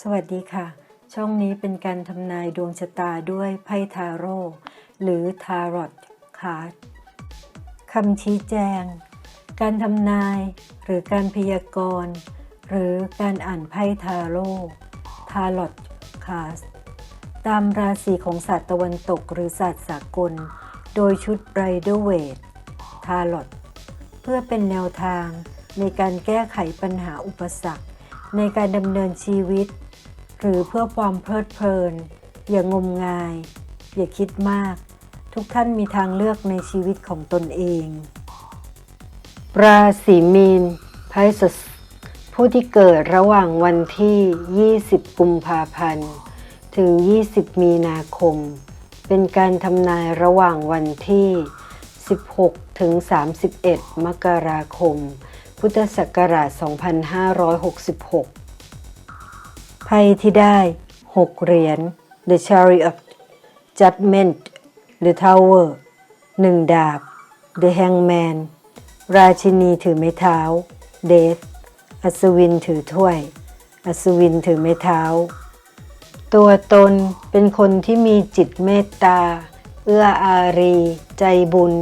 สวัสดีค่ะ ช่องนี้เป็นการทำนายดวงชะตาด้วยไพ่ทาโร่หรือทารอตคาร์ดคำชี้แจง การทำนาย หรือการพยากรณ์หรือการอ่านไพ่ทาโร่ทารอตคาร์ดตามราศีของศาสตร์ตะวันตกหรือศาสตร์สากล โดยชุดไรเดอร์เวททารอตเพื่อเป็นแนวทางในการแก้ไขปัญหาอุปสรรค ในการดำเนินชีวิต หรือเพื่อความเพลิดเพลิน อย่างมงาย อย่าคิดมาก ทุกท่านมีทางเลือกในชีวิตของตนเอง ราศีมีนไพศสผู้ที่เกิดระหว่างวันที่ 20 กุมภาพันธ์ ถึง 20 มีนาคม เป็นการทำนายระหว่างวันที่ 16 ถึง 31 มกราคม พุทธศักราช 2566 ไพ่ที่ได้ 6 เหรียญ The Chariot Judgment The Tower 1 ดาบ The Hangman ราชินีถือไม้เท้า Death อัศวินถือถ้วย อัศวินถือไม้เท้า ตัวตนเป็นคนที่มีจิตเมตตา เอื้ออารี ใจบุญ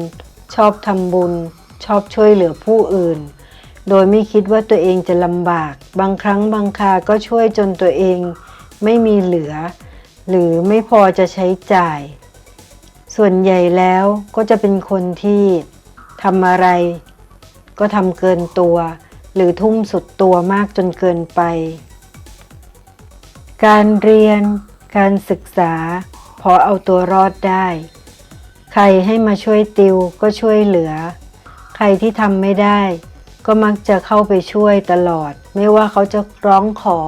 ชอบทำบุญ ชอบช่วยเหลือผู้อื่น โดยไม่คิดว่าตัวเองจะลำบาก บางครั้งบางคาก็ช่วยจนตัวเองไม่มีเหลือ หรือไม่พอจะใช้จ่าย ส่วนใหญ่แล้วก็จะเป็นคนที่ทำอะไร ก็ทำเกินตัว หรือทุ่มสุดตัวมากจนเกินไป การเรียน การศึกษา พอเอาตัวรอดได้ ใครให้มาช่วยติวก็ช่วยเหลือ ใครที่ทำไม่ได้ ก็มักจะเข้าไปช่วยตลอด ไม่ว่าเขาจะร้องขอ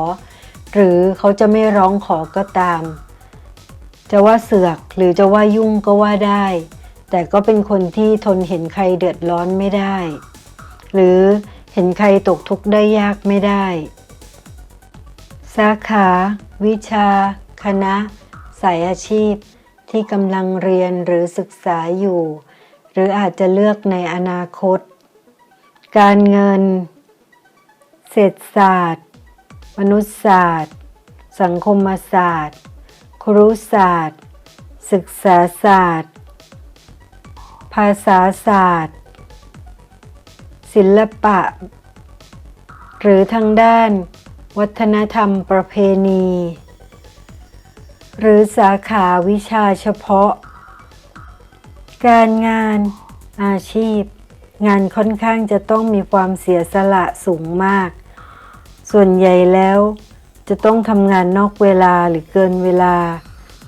หรือเขาจะไม่ร้องขอก็ตาม จะว่าเสือกหรือจะว่ายุ่งก็ว่าได้ แต่ก็เป็นคนที่ทนเห็นใครเดือดร้อนไม่ได้ หรือเห็นใครตกทุกข์ได้ยากไม่ได้ สาขา วิชา คณะ สายอาชีพ ที่กำลังเรียนหรือศึกษาอยู่ หรืออาจจะเลือกในอนาคต การเงิน เศรษฐศาสตร์ มนุษยศาสตร์ สังคมศาสตร์ ครุศาสตร์ ศึกษาศาสตร์ ภาษาศาสตร์ ศิลปะ หรือทางด้าน วัฒนธรรมประเพณี หรือสาขาวิชาเฉพาะ การงานอาชีพ งานค่อนข้างจะต้องมีความเสียสละสูงมาก ส่วนใหญ่แล้วจะต้องทำงานนอกเวลาหรือเกินเวลา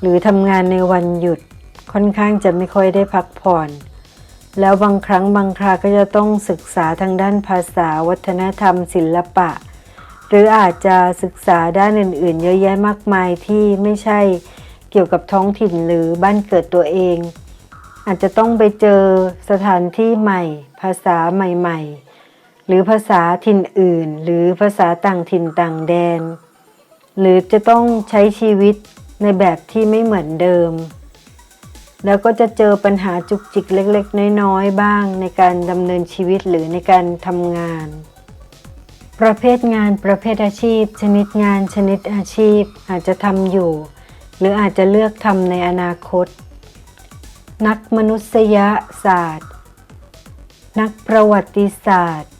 หรือทำงานในวันหยุด ค่อนข้างจะไม่ค่อยได้พักผ่อน แล้วบางครั้งบางคราก็จะต้องศึกษาทางด้านภาษาวัฒนธรรม ศิลปะ หรืออาจจะศึกษาด้านอื่น ๆ เยอะแยะมากมายที่ไม่ใช่เกี่ยวกับท้องถิ่นหรือบ้านเกิดตัวเอง อาจจะต้องไปเจอสถานที่ใหม่ ภาษาใหม่ ๆ หรือภาษาถิ่นอื่น หรือภาษาต่างถิ่นต่างแดน หรือจะต้องใช้ชีวิตในแบบที่ไม่เหมือนเดิม แล้วก็จะเจอปัญหาจุกจิกเล็ก ๆ น้อยๆบ้างในการดำเนินชีวิตหรือในการทำงาน ประเภทงานประเภทอาชีพ ชนิดงานชนิดอาชีพอาจจะทำอยู่ หรืออาจจะเลือกทำในอนาคต นักมนุษยศาสตร์ นักประวัติศาสตร์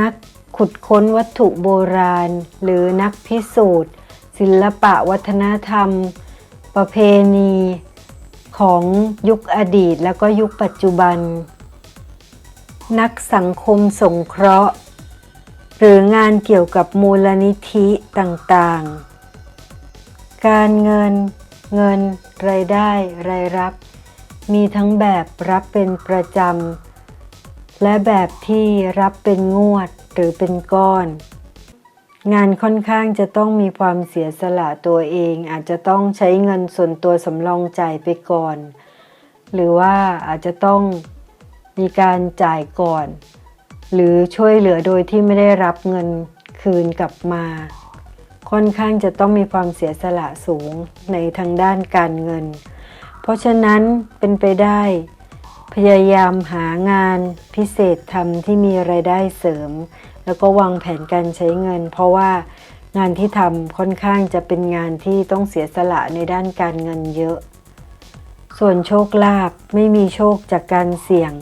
นักขุดค้นวัตถุโบราณ หรือนักพิสูจน์ ศิลปะวัฒนธรรม ประเพณี ของยุคอดีตแล้วก็ยุคปัจจุบัน นักสังคมสงเคราะห์ หรืองานเกี่ยวกับมูลนิธิต่างๆ การเงิน เงิน รายได้ รายรับ มีทั้งแบบรับเป็นประจำ และแบบที่รับเป็นงวดหรือเป็นก้อน งานค่อนข้างจะต้องมีความเสียสละตัวเอง อาจจะต้องใช้เงินส่วนตัวสำรองจ่ายไปก่อน หรือว่าอาจจะต้องมีการจ่ายก่อน หรือช่วยเหลือโดยที่ไม่ได้รับเงินคืนกลับมา ค่อนข้างจะต้องมีความเสียสละสูงในทางด้านการเงิน เพราะฉะนั้นเป็นไปได้ พยายามหางานพิเศษทำที่มีไรายได้เสริม แล้วก็วางแผนการใช้เงิน เพราะว่างานที่ทำค่อนข้างจะเป็นงานที่ต้องเสียสละในด้านการเงินเยอะ ส่วนโชคลาภไม่มีโชคจากการเสี่ยง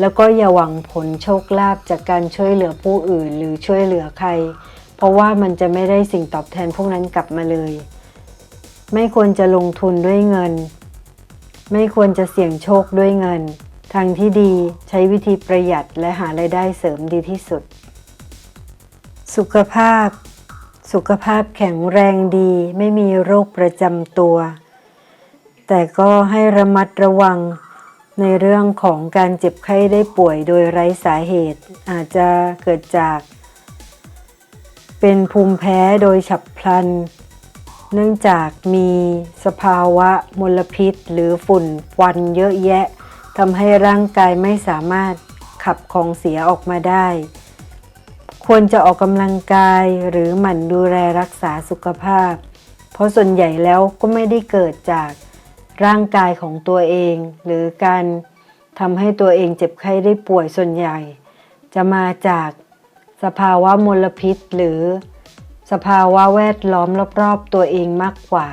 แล้วก็อย่าหวังผลโชคลาภจากการช่วยเหลือผู้อื่น หรือช่วยเหลือใคร เพราะว่ามันจะไม่ได้สิ่งตอบแทนพวกนั้นกลับมาเลย ไม่ควรจะลงทุนด้วยเงิน ไม่ควรจะเสี่ยงโชคด้วยเงิน ทางที่ดีใช้วิธีประหยัดและหารายได้เสริมดีที่สุด สุขภาพ สุขภาพแข็งแรงดี ไม่มีโรคประจำตัว แต่ก็ให้ระมัดระวังในเรื่องของการเจ็บไข้ได้ป่วยโดยไร้สาเหตุ อาจจะเกิดจาก เป็นภูมิแพ้โดยฉับพลัน เนื่องจากมีสภาวะมลพิษหรือฝุ่นควันเยอะแยะทำให้ร่างกายไม่สามารถขับของเสียออกมาได้ ควรจะออกกำลังกายหรือหมั่นดูแลรักษาสุขภาพ เพราะส่วนใหญ่แล้วก็ไม่ได้เกิดจากร่างกายของตัวเอง หรือการทำให้ตัวเองเจ็บไข้ได้ป่วยส่วนใหญ่ จะมาจาก สภาวะมลพิษหรือ สภาวะแวดล้อมรอบๆตัวเองมากกว่า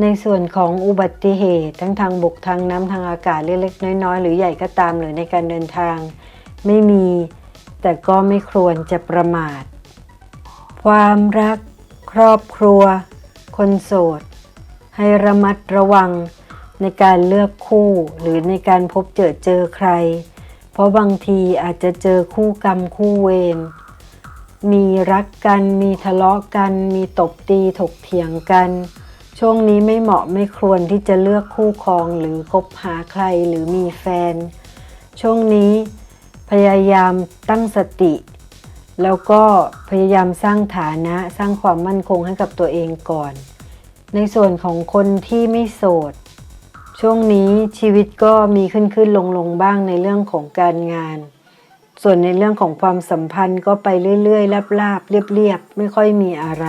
ในส่วนของอุบัติเหตุทั้งทางบกทางน้ำทางอากาศเล็กๆน้อยๆ หรือใหญ่ก็ตามหรือในการเดินทาง ไม่มี แต่ก็ไม่ควรจะประมาท ความรัก ครอบครัว คนโสด ให้ระมัดระวังในการเลือกคู่หรือในการพบเจอเจอใคร เพราะบางทีอาจจะเจอคู่กรรมคู่เวร มีรักกัน มีทะเลาะกัน มีตบตีถกเถียงกัน ช่วงนี้ไม่เหมาะไม่ควรที่จะเลือกคู่ครองหรือคบหาใครหรือมีแฟน ช่วงนี้พยายามตั้งสติ แล้วก็พยายามสร้างฐานะสร้างความมั่นคงให้กับตัวเองก่อน ในส่วนของคนที่ไม่โสด ช่วงนี้ชีวิตก็มีขึ้นขึ้นลงลงบ้างในเรื่องของการงาน ส่วนในเรื่องของความสัมพันธ์ก็ไปเรื่อยๆลาบๆเรียบๆไม่ค่อยมีอะไร